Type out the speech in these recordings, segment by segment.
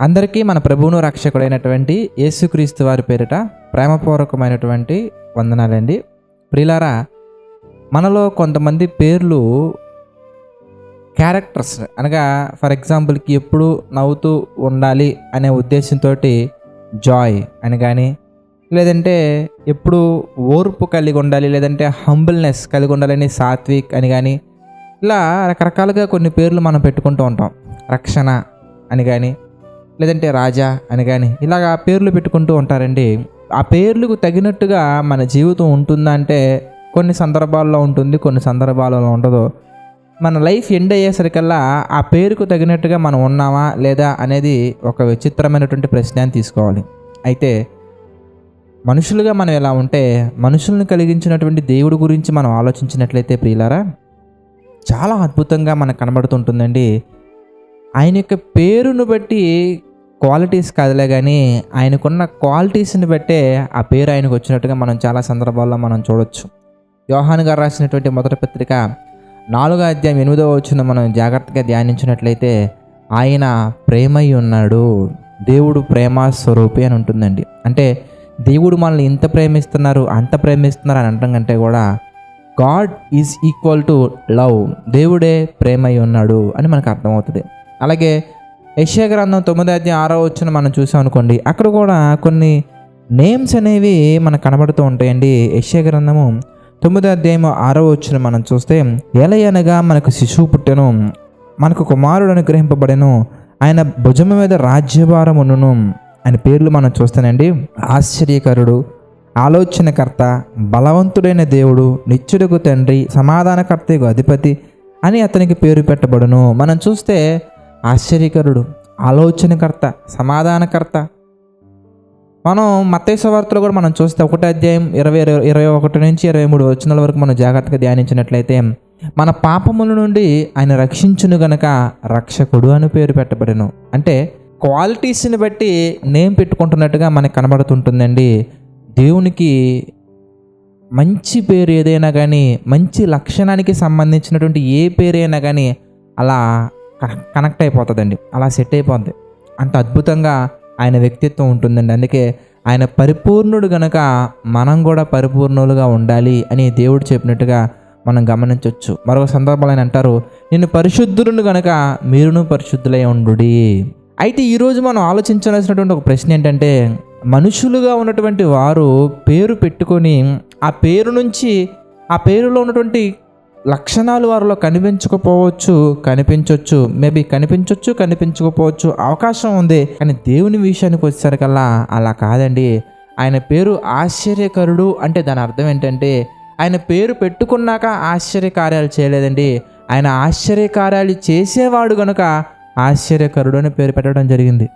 అందరికీ మన ప్రభువును రక్షకుడైనటువంటి యేసుక్రీస్తు వారి పేరిట ప్రేమపూర్వకమైనటువంటి వందనాలండి. ప్రిలారా మనలో కొంతమంది పేర్లు క్యారెక్టర్స్. అనగా ఫర్ ఎగ్జాంపుల్కి ఎప్పుడు నవ్వుతూ ఉండాలి అనే ఉద్దేశంతో జాయ్ అని కానీ లేదంటే ఎప్పుడు ఓర్పు కలిగి ఉండాలి లేదంటే హంబుల్నెస్ కలిగి ఉండాలని సాత్విక్ అని కానీ ఇలా రకరకాలుగా కొన్ని పేర్లు మనం పెట్టుకుంటూ ఉంటాం. రక్షణ అని కానీ లేదంటే రాజా అని కానీ ఇలాగా పేర్లు పెట్టుకుంటూ ఉంటారండి. ఆ పేర్లకు తగినట్టుగా మన జీవితం ఉంటుందా అంటే కొన్ని సందర్భాల్లో ఉంటుంది కొన్ని సందర్భాలలో ఉండదు. మన లైఫ్ ఎండ్ అయ్యేసరికల్లా ఆ పేరుకు తగినట్టుగా మనం ఉన్నామా లేదా అనేది ఒక విచిత్రమైనటువంటి ప్రశ్న అని తీసుకోవాలి. అయితే మనుషులుగా మనం ఎలా ఉంటే మనుషుల్ని కలిగించినటువంటి దేవుడి గురించి మనం ఆలోచించినట్లయితే ప్రియులారా చాలా అద్భుతంగా మనకు కనబడుతుంటుందండి. ఆయన యొక్క పేరును బట్టి క్వాలిటీస్ కాదులే కానీ ఆయనకున్న క్వాలిటీస్ని బట్టే ఆ పేరు ఆయనకు వచ్చినట్టుగా మనం చాలా సందర్భాల్లో మనం చూడొచ్చు. యోహాన్ గారు రాసినటువంటి మొదటి పత్రిక నాలుగో అధ్యాయం ఎనిమిదో వచ్చిన మనం జాగ్రత్తగా ధ్యానించినట్లయితే ఆయన ప్రేమై ఉన్నాడు. దేవుడు ప్రేమ స్వరూపి అని ఉంటుందండి. అంటే దేవుడు మనల్ని ఇంత ప్రేమిస్తున్నారు అంత ప్రేమిస్తున్నారు అని అనడం కంటే కూడా God is equal to love. దేవుడే ప్రేమై ఉన్నాడు అని మనకు అర్థమవుతుంది. అలాగే యశ్యా గ్రంథం తొమ్మిది అధ్యాయం ఆరో వచ్చిన మనం చూసాం అనుకోండి అక్కడ కూడా కొన్ని నేమ్స్ అనేవి మనకు కనబడుతూ ఉంటాయండి. యశ్యా గ్రంథము తొమ్మిదో అధ్యాయం ఆరో వచ్చిన మనం చూస్తే ఎలయనగా మనకు శిశువు పుట్టెను మనకు కుమారుడు అనుగ్రహింపబడెను ఆయన భుజం మీద రాజ్యభారం ఉండును ఆయన పేర్లు మనం చూస్తానండి. ఆశ్చర్యకరుడు ఆలోచనకర్త బలవంతుడైన దేవుడు నిత్యుడుకు తండ్రి సమాధానకర్తకు అధిపతి అని అతనికి పేరు పెట్టబడును. మనం చూస్తే ఆశ్చర్యకరుడు ఆలోచనకర్త సమాధానకర్త. మనం మత్తయ్య కూడా మనం చూస్తే ఒకటి అధ్యాయం ఇరవై ఇరవై ఒకటి నుంచి ఇరవై మూడు వచనాల వరకు మనం జాగ్రత్తగా ధ్యానించినట్లయితే మన పాపముల నుండి ఆయన రక్షించును గనక రక్షకుడు అని పేరు పెట్టబడను. అంటే క్వాలిటీస్ని బట్టి నేమ్ పెట్టుకుంటున్నట్టుగా మనకు కనబడుతుంటుందండి. దేవునికి మంచి పేరు ఏదైనా కానీ మంచి లక్షణానికి సంబంధించినటువంటి ఏ పేరైనా కానీ అలా కనెక్ట్ అయిపోతుందండి. అలా సెట్ అయిపోద్ది. అంత అద్భుతంగా ఆయన వ్యక్తిత్వం ఉంటుందండి. అందుకే ఆయన పరిపూర్ణుడు గనక మనం కూడా పరిపూర్ణులుగా ఉండాలి అని దేవుడు చెప్పినట్టుగా మనం గమనించవచ్చు మరొక సందర్భాలు ఆయన అంటారు నేను పరిశుద్ధులను గనక మీరును పరిశుద్ధులై ఉండు అయితే ఈరోజు మనం ఆలోచించాల్సినటువంటి ఒక ప్రశ్న ఏంటంటే మనుషులుగా ఉన్నటువంటి వారు పేరు పెట్టుకొని ఆ పేరు నుంచి ఆ పేరులో ఉన్నటువంటి లక్షణాలు వారిలో కనిపించకపోవచ్చు కనిపించవచ్చు మేబీ కనిపించవచ్చు కనిపించకపోవచ్చు. అవకాశం ఉంది. కానీ దేవుని విషయానికి వచ్చేసరికల్లా అలా కాదండి. ఆయన పేరు ఆశ్చర్యకరుడు అంటే దాని అర్థం ఏంటంటే ఆయన పేరు పెట్టుకున్నాక ఆశ్చర్యకార్యాలు చేయలేదండి. ఆయన ఆశ్చర్యకార్యాలు చేసేవాడు గనుక ఆశ్చర్యకరుడు అని పేరు పెట్టడం జరిగింది.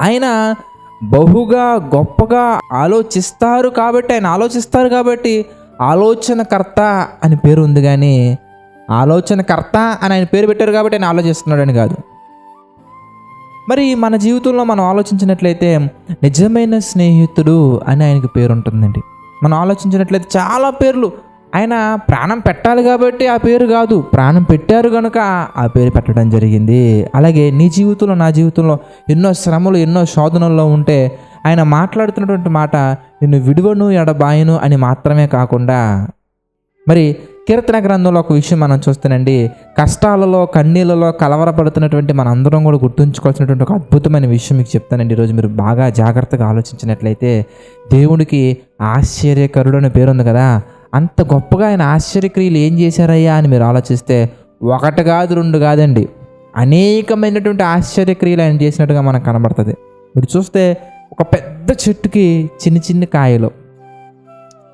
ఆయన బహుగా గొప్పగా ఆలోచిస్తారు కాబట్టి ఆయన ఆలోచిస్తారు కాబట్టి ఆలోచనకర్త అని పేరు ఉంది కానీ ఆలోచనకర్త అని ఆయన పేరు పెట్టారు కాబట్టి ఆయన ఆలోచిస్తున్నాడని కాదు. మరి మన జీవితంలో మనం ఆలోచించినట్లయితే నిజమైన స్నేహితుడు అని ఆయనకి పేరు ఉంటుందండి. మనం ఆలోచించినట్లయితే చాలా పేర్లు. ఆయన ప్రాణం పెట్టాలి కాబట్టి ఆ పేరు కాదు. ప్రాణం పెట్టారు కనుక ఆ పేరు పెట్టడం జరిగింది. అలాగే నీ జీవితంలో నా జీవితంలో ఎన్నో శ్రమలు ఎన్నో శోధనల్లో ఉంటే ఆయన మాట్లాడుతున్నటువంటి మాట నిన్ను విడువను ఎడబాయను అని మాత్రమే కాకుండా. మరి కీర్తన గ్రంథంలో ఒక విషయం మనం చూస్తానండి కష్టాలలో కన్నీళ్ళలో కలవరపడుతున్నటువంటి మన అందరం కూడా గుర్తుంచుకోవాల్సినటువంటి ఒక అద్భుతమైన విషయం మీకు చెప్తానండి. ఈరోజు మీరు బాగా జాగ్రత్తగా ఆలోచించినట్లయితే దేవుడికి ఆశ్చర్యకరుడు అనే పేరు ఉంది కదా. అంత గొప్పగా ఆయన ఆశ్చర్యక్రియలు ఏం చేశారయ్యా అని మీరు ఆలోచిస్తే ఒకటి కాదు రెండు కాదండి. అనేకమైనటువంటి ఆశ్చర్యక్రియలు ఆయన చేసినట్టుగా మనకు కనబడుతుంది. మీరు చూస్తే ఒక పెద్ద చెట్టుకి చిన్న చిన్న కాయలు.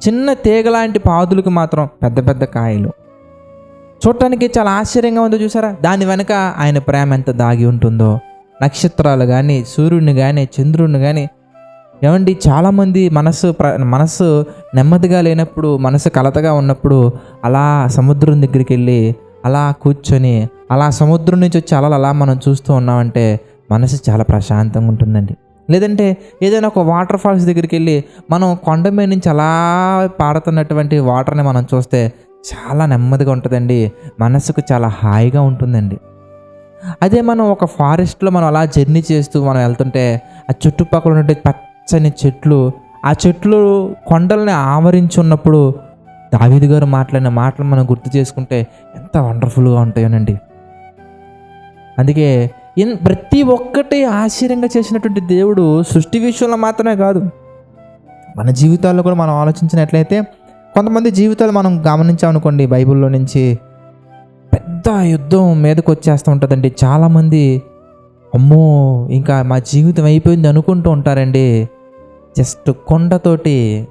చిన్న తీగ లాంటి పాదులకు మాత్రం పెద్ద పెద్ద కాయలు. చూడటానికి చాలా ఆశ్చర్యంగా ఉందో చూసారా? దాని వెనక ఆయన ప్రేమ ఎంత దాగి ఉంటుందో. నక్షత్రాలు కానీ సూర్యుడిని కానీ చంద్రుడిని కానీ ఏమండి చాలామంది మనసు ప్ర మనసు నెమ్మదిగా లేనప్పుడు మనసు కలతగా ఉన్నప్పుడు అలా సముద్రం దగ్గరికి వెళ్ళి అలా కూర్చొని అలా సముద్రం నుంచి వచ్చి అలలు అలా మనం చూస్తూ ఉన్నామంటే మనసు చాలా ప్రశాంతంగా ఉంటుందండి. లేదంటే ఏదైనా ఒక వాటర్ ఫాల్స్ దగ్గరికి వెళ్ళి మనం కొండ మీద నుంచి అలా పాడుతున్నటువంటి వాటర్ని మనం చూస్తే చాలా నెమ్మదిగా ఉంటుందండి. మనసుకు చాలా హాయిగా ఉంటుందండి. అదే మనం ఒక ఫారెస్ట్లో మనం అలా జర్నీ చేస్తూ మనం వెళ్తుంటే ఆ చుట్టుపక్కల ఉండే పచ్చని చెట్లు ఆ చెట్లు కొండల్ని ఆవరించి ఉన్నప్పుడు దావీదు గారు మాట్లాడిన మాటలు మనం గుర్తు చేసుకుంటే ఎంత వండర్ఫుల్గా ఉంటాయోనండి. అందుకే ప్రతి ఒక్కటి ఆశ్చర్యంగా చేసినటువంటి దేవుడు సృష్టి విషయంలో మాత్రమే కాదు. మన జీవితాల్లో కూడా మనం ఆలోచించినట్లయితే కొంతమంది జీవితాలు మనం గమనించామనుకోండి బైబిల్లో నుంచి పెద్ద యుద్ధం మీదకు వచ్చేస్తూ ఉంటుందండి. చాలామంది అమ్మో ఇంకా మా జీవితం అయిపోయింది అనుకుంటూ ఉంటారండి. జస్ట్ కొండతోటి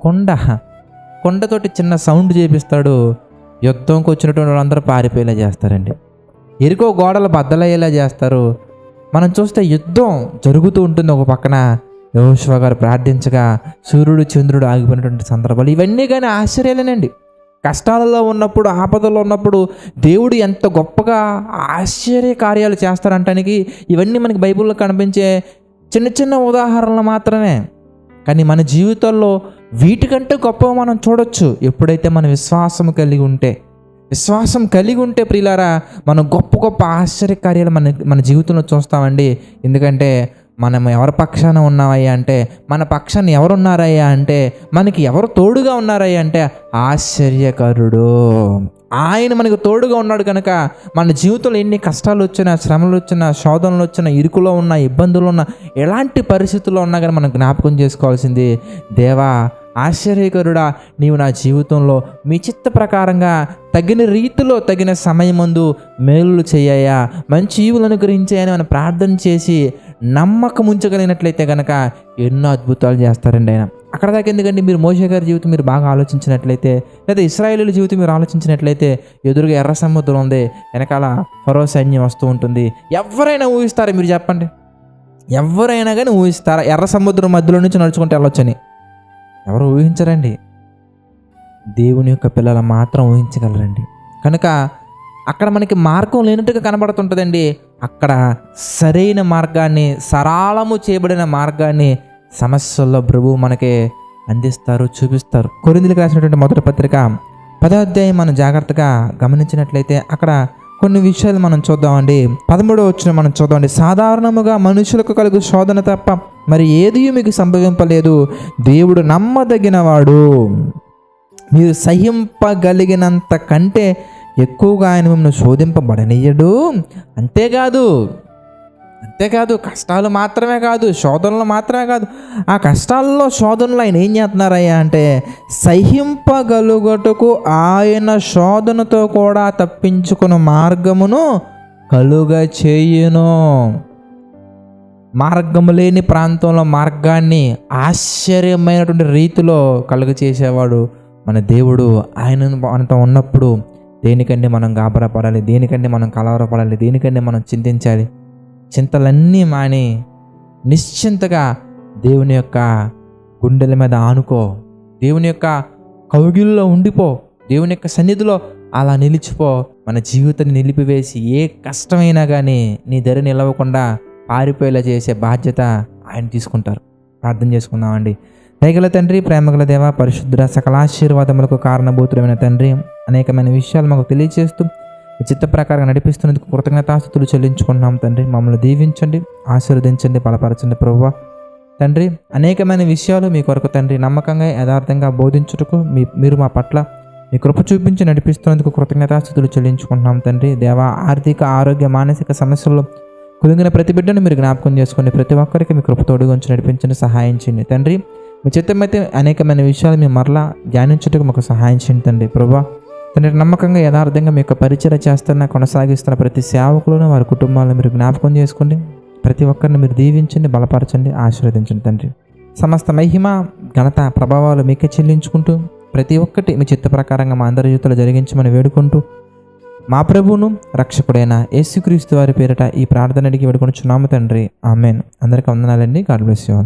కొండ కొండతోటి చిన్న సౌండ్ చేపిస్తాడు. యుద్ధంకి వచ్చినటువంటి వాళ్ళందరూ పారిపోయేలా చేస్తారండి. ఎరుకో గోడలు బద్దలయ్యేలా చేస్తారు. మనం చూస్తే యుద్ధం జరుగుతూ ఉంటుంది ఒక పక్కన. యోశివ గారు ప్రార్థించగా సూర్యుడు చంద్రుడు ఆగిపోయినటువంటి సందర్భాలు ఇవన్నీ కానీ ఆశ్చర్యాలేనండి. కష్టాలలో ఉన్నప్పుడు ఆపదలో ఉన్నప్పుడు దేవుడు ఎంత గొప్పగా ఆశ్చర్య కార్యాలు చేస్తారంటానికి ఇవన్నీ మనకి బైబిల్లో కనిపించే చిన్న చిన్న ఉదాహరణలు మాత్రమే. కానీ మన జీవితాల్లో వీటికంటే గొప్పగా మనం చూడొచ్చు. ఎప్పుడైతే మన విశ్వాసం కలిగి ఉంటే. విశ్వాసం కలిగి ఉంటే ప్రియులారా మనం గొప్ప గొప్ప ఆశ్చర్యకార్యాలు మన మన జీవితంలో చూస్తామండి. ఎందుకంటే మనం ఎవరి పక్షాన ఉన్నామయ్యా అంటే మన పక్షాన్ని ఎవరున్నారయ్యా అంటే మనకి ఎవరు తోడుగా ఉన్నారయ్యా అంటే ఆశ్చర్యకరుడు. ఆయన మనకు తోడుగా ఉన్నాడు కనుక మన జీవితంలో ఎన్ని కష్టాలు వచ్చినా శ్రమలు వచ్చినా శోధనలు వచ్చినా ఇరుకులో ఉన్న ఇబ్బందులు ఉన్న ఎలాంటి పరిస్థితుల్లో ఉన్నా కానీ మనం జ్ఞాపకం చేసుకోవాల్సింది దేవా ఆశ్చర్యకరుడా నీవు నా జీవితంలో మీ చిత్త ప్రకారంగా తగిన రీతిలో తగిన సమయమందు మేలులు చేయ్యా? మంచి ఈవులను గురించాయని మనం ప్రార్థన చేసి నమ్మకం ఉంచగలిగినట్లయితే కనుక ఎన్నో అద్భుతాలు చేస్తారండి ఆయన. అక్కడ దాకా ఎందుకంటే మీరు మోషే గారి జీవితం మీరు బాగా ఆలోచించినట్లయితే లేదా ఇస్రాయేలీల జీవితం మీరు ఆలోచించినట్లయితే ఎదురుగా ఎర్ర సముద్రం ఉంది వెనకాల ఫరో సైన్యం వస్తూ ఉంటుంది. ఎవరైనా ఊహిస్తారా మీరు చెప్పండి? ఎవరైనా కానీ ఊహిస్తారా? ఎర్ర సముద్రం మధ్యలో నుంచి నడుచుకుంటే వెళ్ళొచ్చని? ఎవరు ఊహించరండి. దేవుని యొక్క పిల్లలు మాత్రం ఊహించగలరండి. కనుక అక్కడ మనకి మార్గం లేనట్టుగా కనబడుతుంటుందండి. అక్కడ సరైన మార్గాన్ని సరళము చేయబడిన మార్గాన్ని సమస్యల్లో ప్రభువు మనకి అందిస్తారు చూపిస్తారు. కొరిందులకు రాసినటువంటి మొదటి పత్రిక పదాధ్యాయం మనం జాగ్రత్తగా గమనించినట్లయితే అక్కడ కొన్ని విషయాలు మనం చూద్దామండి. పదమూడవ వచ్చిన మనం చూద్దామండి. సాధారణముగా మనుషులకు కలుగు శోధన తప్ప మరి ఏది మీకు సంభవింపలేదు? దేవుడు నమ్మదగినవాడు. మీరు సహింపగలిగినంత కంటే ఎక్కువగా ఆయన మిమ్మల్ని శోధింపబడనీయడు. అంతేకాదు అంతేకాదు కష్టాలు మాత్రమే కాదు శోధనలు మాత్రమే కాదు. ఆ కష్టాల్లో శోధనలు ఆయన ఏం చేస్తున్నారయ్యా అంటే సహింపగలుగుటకు ఆయన శోధనతో కూడా తప్పించుకున్న మార్గమును కలుగ చేయును మార్గము లేని ప్రాంతంలో మార్గాన్ని ఆశ్చర్యమైనటువంటి రీతిలో కలుగ చేసేవాడు మన దేవుడు. ఆయన మనతో ఉన్నప్పుడు దేనికంటే మనం గాబరపడాలి దేనికంటే మనం కలవరపడాలి దేనికంటే మనం చింతించాలి. చింతలన్నీ మాని నిశ్చింతగా దేవుని యొక్క గుండెల మీద ఆనుకో. దేవుని యొక్క కౌగిల్లో ఉండిపో. దేవుని యొక్క సన్నిధిలో అలా నిలిచిపో. మన జీవితాన్ని నిలిపివేసి ఏ కష్టమైనా కానీ నీ ధర నిలవకుండా పారిపోయేలా చేసే బాధ్యత ఆయన తీసుకుంటారు. ప్రార్థన చేసుకుందామండి. దయగల తండ్రి ప్రేమగల దేవ పరిశుద్ధ సకలాశీర్వాదములకు కారణభూతులమైన తండ్రి అనేకమైన విషయాలు మాకు తెలియజేస్తూ చిత్త ప్రకారం నడిపిస్తున్నందుకు కృతజ్ఞతాస్థుతులు చెల్లించుకుంటున్నాం తండ్రి. మమ్మల్ని దీవించండి ఆశీర్వదించండి బలపరచండి ప్రభువ. తండ్రి అనేకమైన విషయాలు మీ కొరకు తండ్రి నమ్మకంగా యథార్థంగా బోధించుటకు మీ మీరు మా పట్ల మీ కృప చూపించి నడిపిస్తున్నందుకు కృతజ్ఞతాస్థుతులు చెల్లించుకుంటున్నాం తండ్రి. దేవ ఆర్థిక ఆరోగ్య మానసిక సమస్యల్లో కుదిగిన ప్రతి బిడ్డను మీరు జ్ఞాపకం చేసుకోండి ప్రతి ఒక్కరికి మీ కృపతోడుగా ఉంచి నడిపించండి సహాయం చేయండి. తండ్రి మీ చిత్తమైతే అనేకమైన విషయాలు మేము మరలా ధ్యానించుటకు మాకు సహాయం చేయండి తండ్రి. ప్రభా తండ్రి నమ్మకంగా యథార్థంగా మీ యొక్క పరిచయం చేస్తున్న కొనసాగిస్తున్న ప్రతి సేవకులను వారి కుటుంబాలను మీరు జ్ఞాపకం చేసుకోండి ప్రతి ఒక్కరిని మీరు దీవించండి బలపరచండి ఆశీర్వదించండి తండ్రి. సమస్త మహిమ ఘనత ప్రభావాలు మీకే చెల్లించుకుంటూ ప్రతి ఒక్కటి మీ చిత్త ప్రకారంగా మా అందరి జీవితంలో జరిగించమని వేడుకుంటూ మా ప్రభువును రక్షకుడైన యేసుక్రీస్తు వారి పేరిట ఈ ప్రార్థన అడిగి వేడుకొని చున్నాము తండ్రి. ఆమెన్. అందరికీ వందనాలండి. God bless you